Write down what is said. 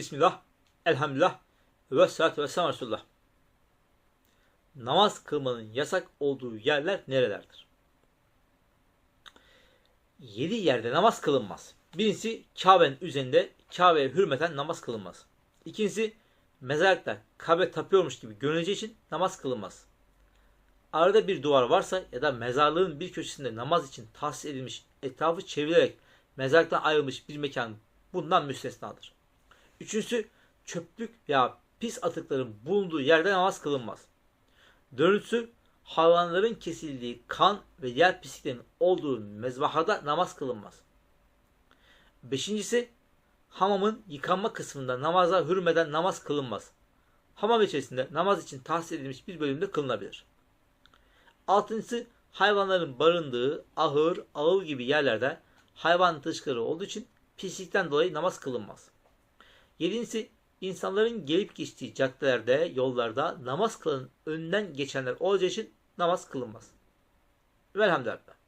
Bismillah, elhamdülillah, ve salatu ve selam Resulullah. Namaz kılmanın yasak olduğu yerler nerelerdir? Yedi yerde namaz kılınmaz. Birincisi Kabe'nin üzerinde Kabe'ye hürmeten namaz kılınmaz. İkincisi mezarlıkta Kabe tapıyormuş gibi görüneceği için namaz kılınmaz. Arada bir duvar varsa ya da mezarlığın bir köşesinde namaz için tahsis edilmiş etrafı çevrilerek mezarlıktan ayrılmış bir mekan bundan müstesnadır. Üçüncüsü çöplük veya pis atıkların bulunduğu yerde namaz kılınmaz. Dördüncüsü hayvanların kesildiği kan ve diğer pisliklerin olduğu mezbahada namaz kılınmaz. Beşincisi hamamın yıkanma kısmında namaza hürmeden namaz kılınmaz. Hamam içerisinde namaz için tahsis edilmiş bir bölümde kılınabilir. Altıncısı hayvanların barındığı ahır, ağıl gibi yerlerde hayvan dışkıları olduğu için pislikten dolayı namaz kılınmaz. Yedincisi insanların gelip geçtiği caddelerde, yollarda namaz kılan önünden geçenler olacağı için namaz kılınmaz. Velhamdülillah.